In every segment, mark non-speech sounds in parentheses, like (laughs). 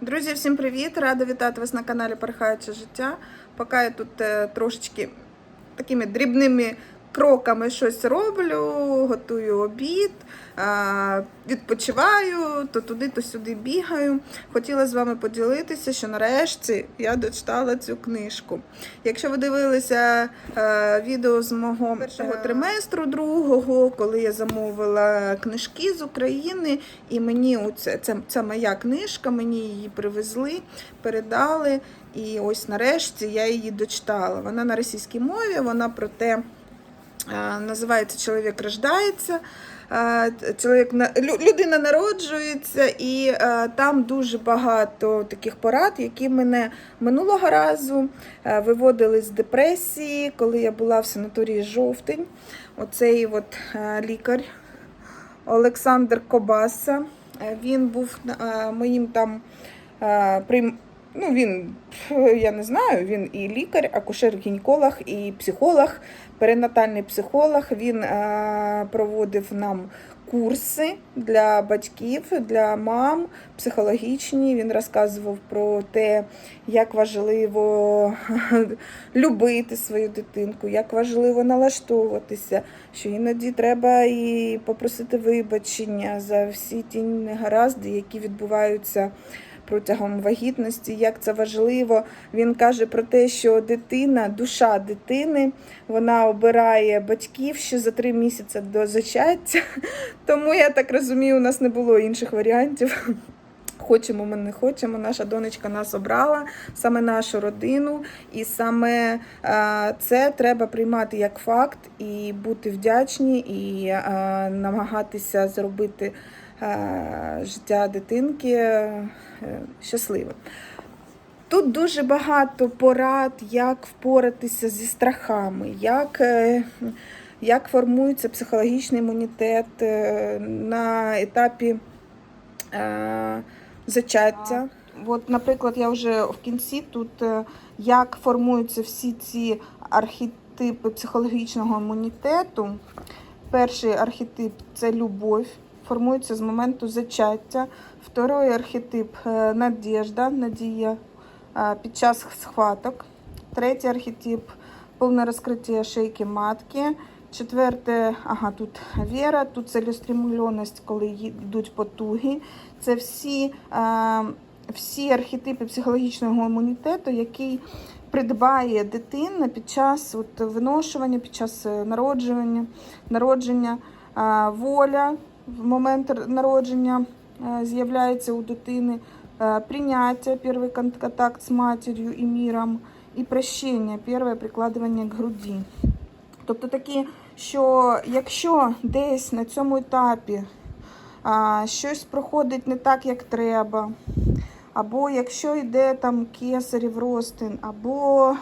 Друзі, всім привіт! Рада вітати вас на каналі Порхаюче життя. Поки я тут е, трошечки такими дрібними кроками щось роблю, готую обід, е, відпочиваю, то туди, то сюди бігаю. Хотіла з вами поділитися, що нарешті я дочитала цю книжку. Якщо ви дивилися е, відео з мого першого триместру другого, коли я замовила книжки з України, і мені оце, це, це моя книжка, мені її привезли, передали. І ось нарешті я її дочитала. Вона на російській мові, вона про те, е, називається Чоловік рождається. Чоловік людина народжується, і там дуже багато таких порад, які мене минулого разу виводили з депресії, коли я була в санаторії жовтень. Оцей от лікар Олександр Кобаса. Він був моїм там. Ну, він, я не знаю, він і лікар, акушер-гінеколог, і психолог, перинатальний психолог. Він е, проводив нам курси для батьків, для мам психологічні. Він розказував про те, як важливо (laughs) любити свою дитинку, як важливо налаштовуватися, що іноді треба і попросити вибачення за всі ті негаразди, які відбуваються протягом вагітності, як це важливо. Він каже про те, що дитина, душа дитини, вона обирає батьків ще за три місяці до зачаття. (laughs) Тому я так розумію, у нас не було інших варіантів. (laughs) Хочемо, ми не хочемо. Наша донечка нас обрала, саме нашу родину, і саме це треба приймати як факт і бути вдячні, і намагатися зробити життя дитинки е, щасливим. Тут дуже багато порад, як впоратися зі страхами, як, е, як формується психологічний імунітет е, на етапі е, зачаття. От, наприклад, я вже в кінці тут е, як формуються всі ці архетипи психологічного імунітету. Перший архетип це любов, формується з моменту зачаття. Второй архетип е, надіжда, надія е, під час схваток. Третій архетип повне розкриття шийки матки. Четверте, ага, тут віра, тут цілеустремленість, коли йдуть потуги. Це всі, е, всі архетипи психологічного імунітету, який придбає дитина під час от, виношування, під час народження, народження воля в момент народження е, з'являється у дитини, е, прийняття, перший контакт з матір'ю і міром, і прощення, перше прикладування к груді. Тобто такі, що якщо десь на цьому етапі а, щось проходить не так, як треба, або якщо йде там кесарів розтин, або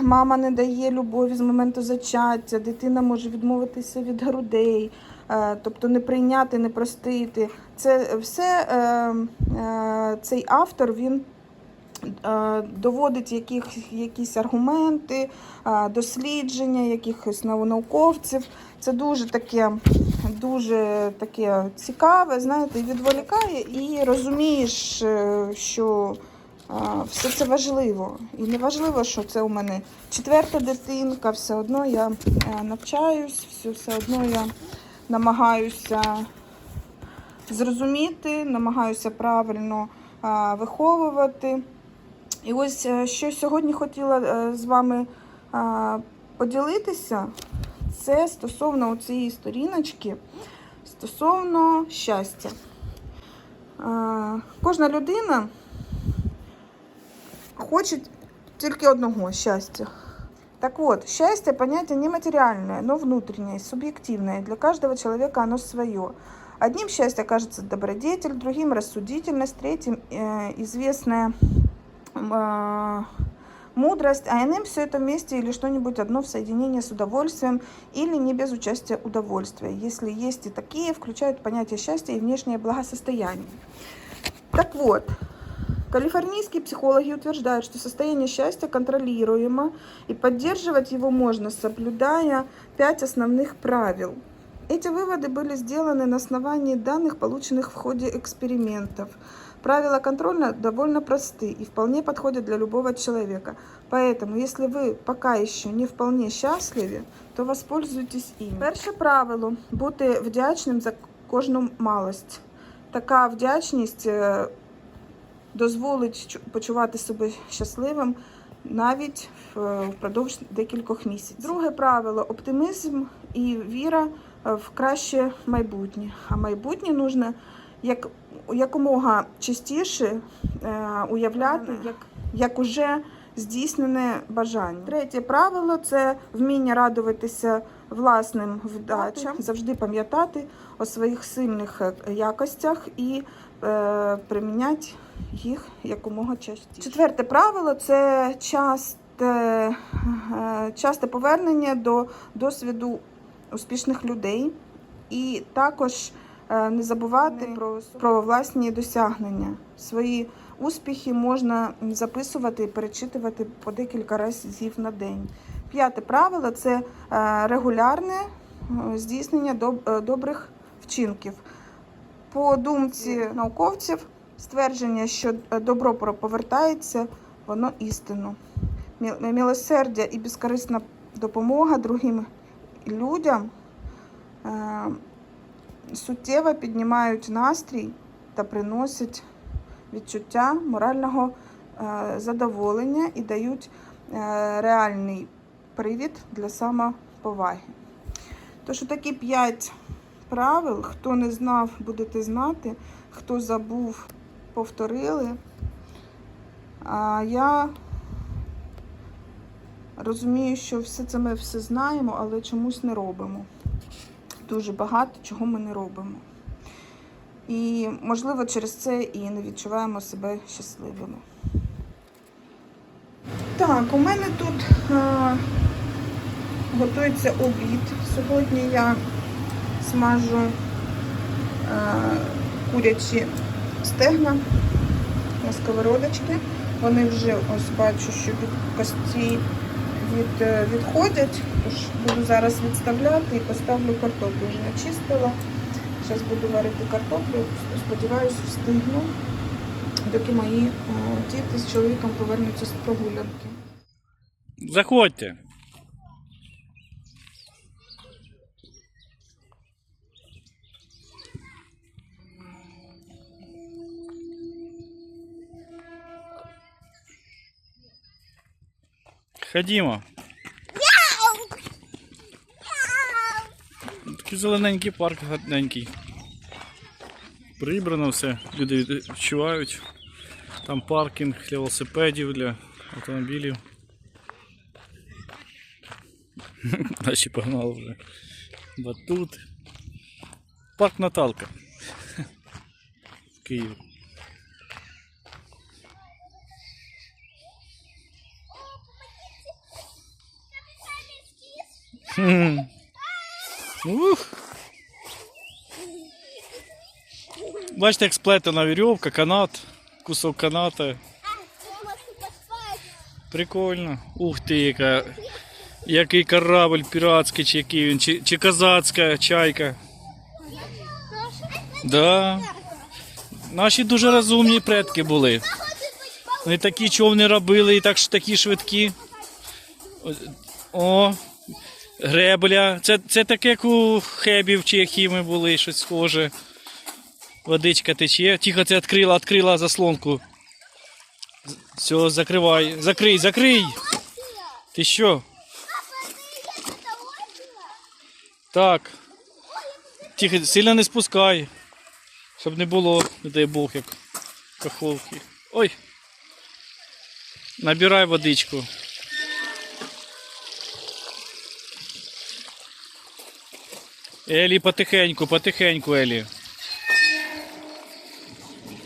мама не дає любові з моменту зачаття, дитина може відмовитися від грудей, е, тобто не прийняти, не простити. Це все е, е, цей автор він доводить яких, якісь аргументи, дослідження якихось нау- науковців. Це дуже таке, дуже таке цікаве, знаєте, відволікає, і розумієш, що все це важливо. І не важливо, що це у мене четверта дитинка, все одно я е, навчаюсь, все, одно я намагаюся зрозуміти, намагаюся правильно виховувати. І ось е, що сьогодні хотіла е, з вами поділитися, це стосовно цієї сторіночки, стосовно щастя. Кожна людина хоче тільки одного щастя. Так вот, счастье понятие нематериальное, но внутреннее, субъективное. Для каждого человека оно свое. Одним счастье кажется добродетель, другим рассудительность, третьим э, известная э, мудрость, а иным все это вместе или что-нибудь одно в соединении с удовольствием или не без участия удовольствия. Если есть и такие, включают понятие счастья и внешнее благосостояние. Так вот, Калифорнийские психологи утверждают, что состояние счастья контролируемо и поддерживать его можно, соблюдая пять основных правил. Эти выводы были сделаны на основании данных, полученных в ходе экспериментов. Правила контроля довольно просты и вполне подходят для любого человека. Поэтому, если ви пока еще не вполне щасливі, то воспользуйтесь їм. Перше правило бути вдячним за кожну малость. Така вдячність е, дозволить почувати себе щасливим навіть впродовж декількох місяців. Друге правило оптимізм і віра е, в краще майбутнє. А майбутнє нужно як якомога частіше е, уявляти, як, як уже здійснене бажання. Третє правило це вміння радуватися власним вдачам, завжди пам'ятати о своїх сильних е, якостях і е, приміняти їх якомога частіше. Четверте правило це часте, е, часте повернення до досвіду успішних людей, і також е, не забувати про, про власні досягнення. Свої успіхи можна записувати і перечитувати по декілька разів на день. П'яте правило це е, регулярне здійснення е, добрих вчинків. По думці науковців, ствердження, що е, добро повертається, воно істинно. Мі- Милосердя і безкорисна допомога другим людям суттєво піднімають настрій та приносять відчуття морального задоволення і дають реальний привід для самоповаги. Тож такі п'ять правил, хто не знав, будете знати, хто забув, повторили. А я розумію, що все це ми все знаємо, але чомусь не робимо. Дуже багато чого ми не робимо. І, можливо, через це і не відчуваємо себе щасливими. Так, у мене тут а, готується обід. Сьогодні я смажу а, курячі стегна на сковородочки. Вони вже ось бачу, що від кості від, е, відходять. Тож буду зараз відставляти і поставлю картоплю. Вже начистила. Зараз буду варити картоплю. Сподіваюся, встигну, доки мої е, діти з чоловіком повернуться з прогулянки. Заходьте. Ходімо. Такий зелененький парк гарненький. Прибрано все, люди відчувають. Там паркінг для велосипедів, для автомобілів. Наші погнали (laughs) вже. Батут. Парк Наталка. (laughs) В Києві. Хм. Ух. Бачите, як сплетена вірьовка, канат, Кусок каната. Прикольно. Ух ти, яка. Який корабль піратський, чи який він, чи, чи козацька чайка. Да. Наші дуже розумні предки були. Вони такі човни робили і так, такі швидкі. О, гребля. Це, це таке, як у хебів чи які ми були, щось схоже. Водичка тече. Тихо, це відкрила, відкрила заслонку. Все, закривай. Закрий, закрий. Ти що? Так. Тихо, сильно не спускай. Щоб не було, не дай Бог, як каховки. Ой. Набирай водичку. Елі, потихеньку, потихеньку, Елі.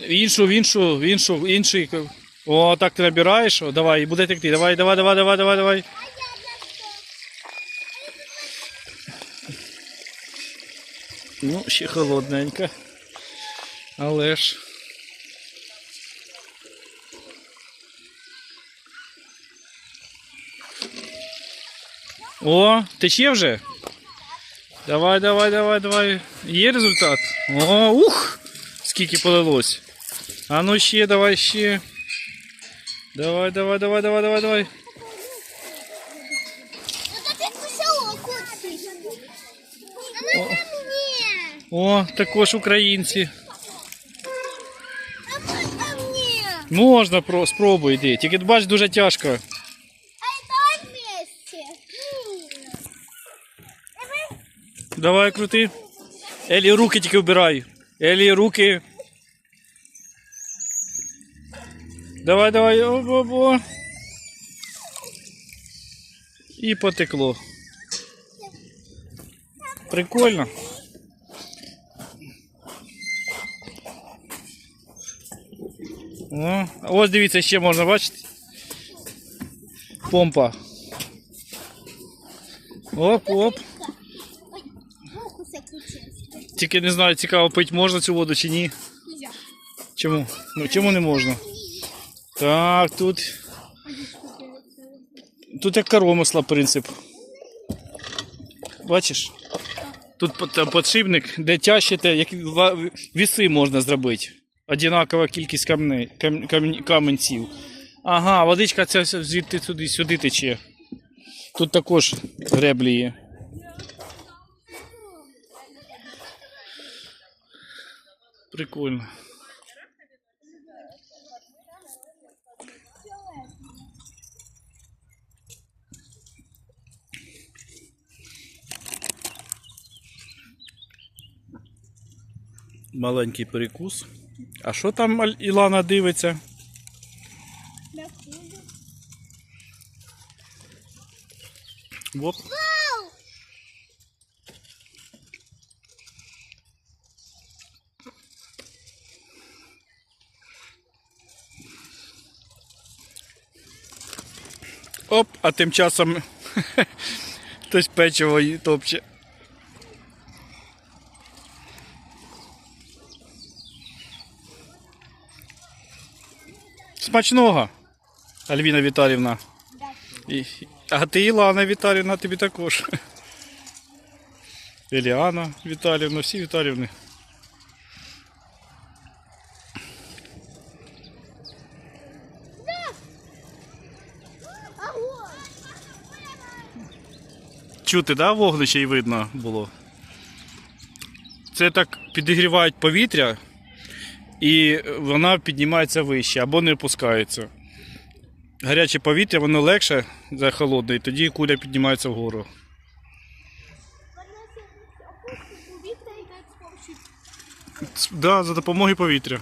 Іншу, в іншу, в іншу, в інший. О, так ти набираєш. О, давай, буде текти. Давай, давай, давай, давай, давай, давай. Ну, ще холодненько. Але ж. О, тече вже? Давай, давай, давай, давай. Є результат? О, ух! Скільки полилось. А ну ще, давай ще. Давай, давай, давай, давай, давай, давай. О, також українці. Можна? Про спробуй йди. Тільки бач, дуже тяжко. А вместе. Давай, крути. Елі, руки тільки вбирай. Елі, руки. Давай, давай. Оп. І потекло. Прикольно. О, ось дивіться, ще можна бачити. Помпа. Оп, оп. Ой, руку закрутилась. Тільки не знаю, цікаво, пити можна цю воду чи ні. Чому? Ну чому не можна? Так, тут. Тут як коромисла принцип. Бачиш? Тут подшипник, де тяжчите, як віси можна зробити. Одинакова кількість камне, кам, кам- каменців. Ага, водичка ця звідти туди, сюди тече. Тут також греблі є. Прикольно. Маленький перекус. А що там Ілана дивиться? Оп. Оп, а тим часом (laughs) хтось печиво ї- топче. Смачного, Альвіна Віталівна. І, а ти Ілана Віталівна, тобі також. Еліана Віталівна, всі Віталівни. Чути, да, вогнище і видно було. Це так підігрівають повітря, і вона піднімається вище або не опускається. Гаряче повітря, воно легше за холодне, і тоді куля піднімається вгору. Повітря йде з помощью Да, за допомогою повітря.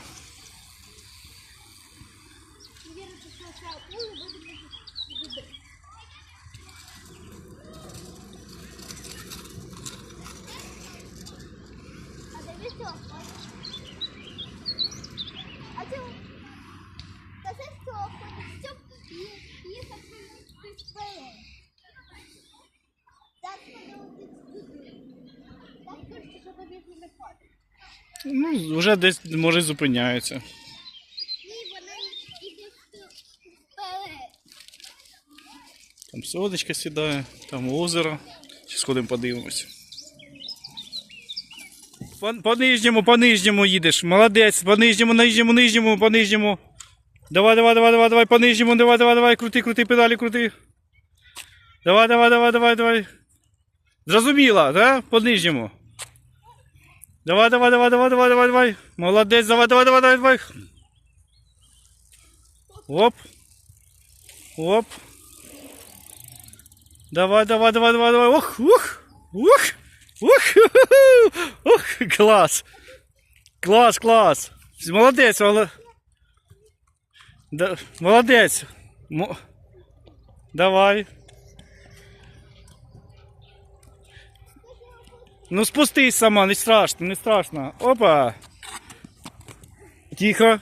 Ну, вже десь може вперед. Там содочка сідає, там озеро. Ще сходимо подивимося. По, по нижньому, по нижньому їдеш. Молодець, по нижньому, нижньому, нижньому, по нижньому. Давай, давай, давай, давай, давай, по нижньому, давай, давай, давай, крути, крути, педалі, крути. Давай, давай, давай, давай, давай. Зрозуміла, да? По нижньому. Давай, давай, давай, давай, давай, давай, давай. Молодець, давай, давай, давай, давай, давай. Оп. Оп. Давай, давай, давай, давай, давай. Ух, ух, ух, ух, (laughs) ух, клас. Клас, клас. Молодець, молодець. Да, молодець. Мо... Давай. Ну спустись сама, не страшно, не страшно. Опа. Тихо.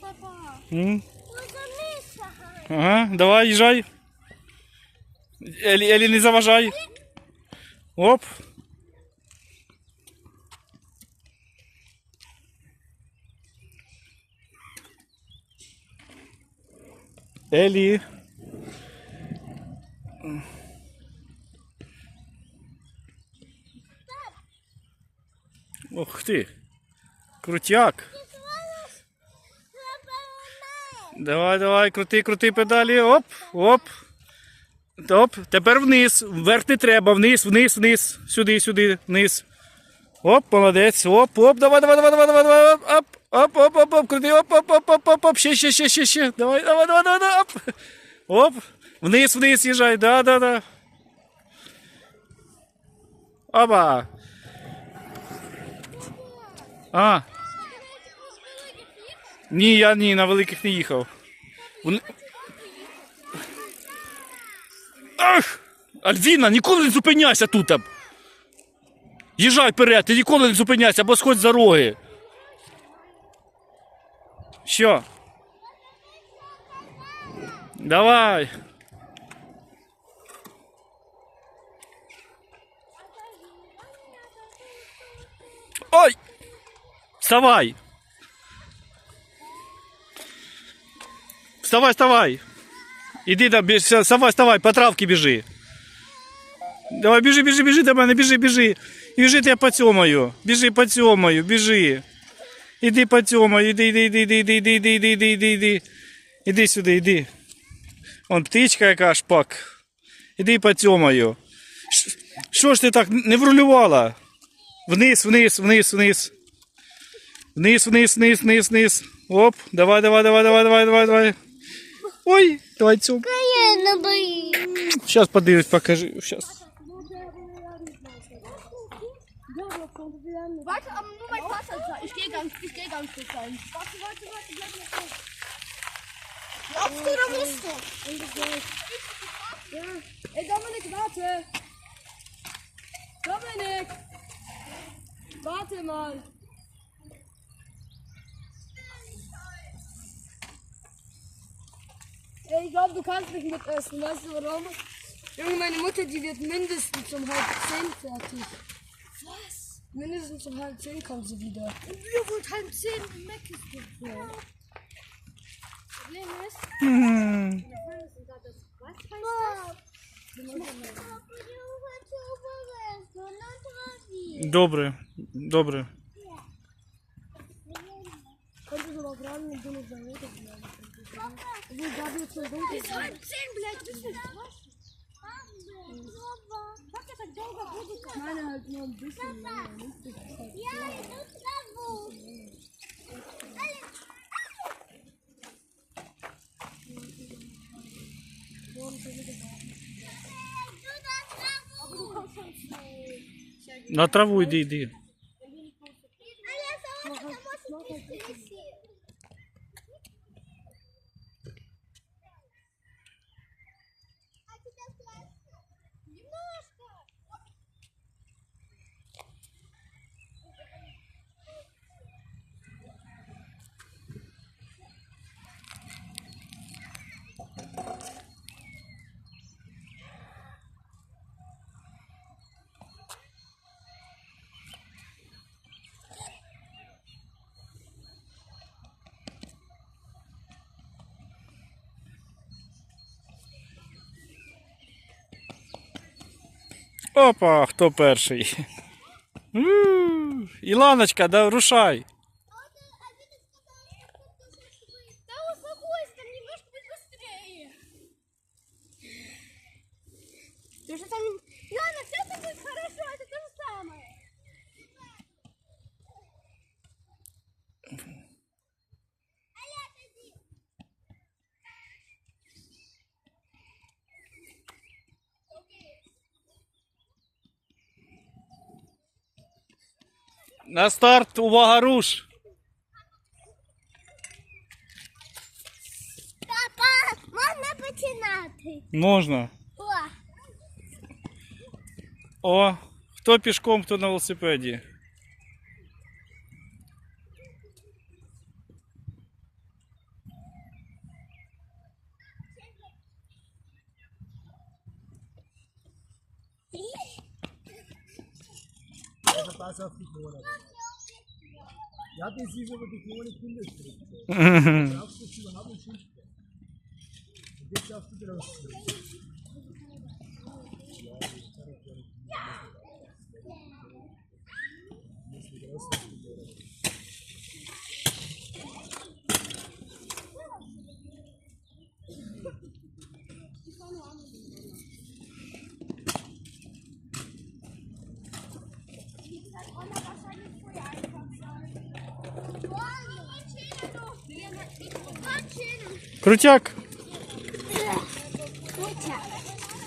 Папа, М? ой, замisa. Ага, давай, їжджай. Елі, Елі, не заважай. Оп. Елі. Ох ти. Крутяк. Давай, давай, крути, крути педалі. Оп, оп. Оп. Тепер вниз. Вверх не треба. Вниз, вниз, вниз. Сюди, сюди, вниз. Оп, молодець. Оп, оп, давай, давай, давай, давай, давай, давай. Оп, оп, оп, оп, оп, крути, оп, оп, оп, оп, оп, оп. Ще, ще, ще, ще, ще. Давай, давай, давай, давай, давай. Оп. Оп. Вниз, вниз їжджай. Да, да, да. Опа. А. Ні, я ні, на великих не їхав. Вони... Ах! Альвіна, ніколи не зупиняйся тут. Їжджай вперед, ти ніколи не зупиняйся, або сходь за роги. Що? Давай. Ой! Вставай! Вставай, вставай! Іди там, біж, все, вставай, вставай, по травці біжи. Давай, біжи, біжи, біжи до мене, біжи, біжи. Біжи, я поцьомаю. Біжи, поцьомаю, біжи. Іди поцьомаю, іди, іди, іди, іди, іди, іди, іди, іди, іди, іди, іди. Іди сюди, іди. Вон птичка яка шпак. Іди поцьомаю. Ш- Що ж ти так не врулювала? Вниз, вниз, вниз, вниз. Вниз, вниз, вниз, вниз, вниз. Оп, давай, давай, давай, давай, давай, давай, давай. Ой, давай цю. Боюсь. Сейчас подивлюсь, покажи. Сейчас. Warte, aber nur mein Wasser. Ich gehe ganz, ich gehe ganz kurz rein. Warte, warte, warte, bleib mal stehen. Laufst du oder musst du? Ja. Ey, Dominik, warte. Dominik. Warte mal. ich glaube, du kannst nicht mitessen. Weißt du warum? Junge, meine Mutter, die wird mindestens um halb zehn fertig. Was? Mindestens um halb zehn kommt sie wieder. Und wir wollen halb zehn im Mac ist du. Ja. Problem ist, (laughs) Hm. Добре, добре. Könntest du mal fragen, ob du noch deine Я иду к траву. На траву йди, йди. Опа, хто перший? (laughs) Іланочка, да, рушай. На старт, увага, руш. Папа, можна починати? Можна. О, О, хто пішком, хто на велосипеді. Ja, das ist aber die kleine Kinderstrecke. Brauchst du es überhaupt nicht. Und jetzt darfst du draußen. Ja, das kann ich gar nicht. Крутяк.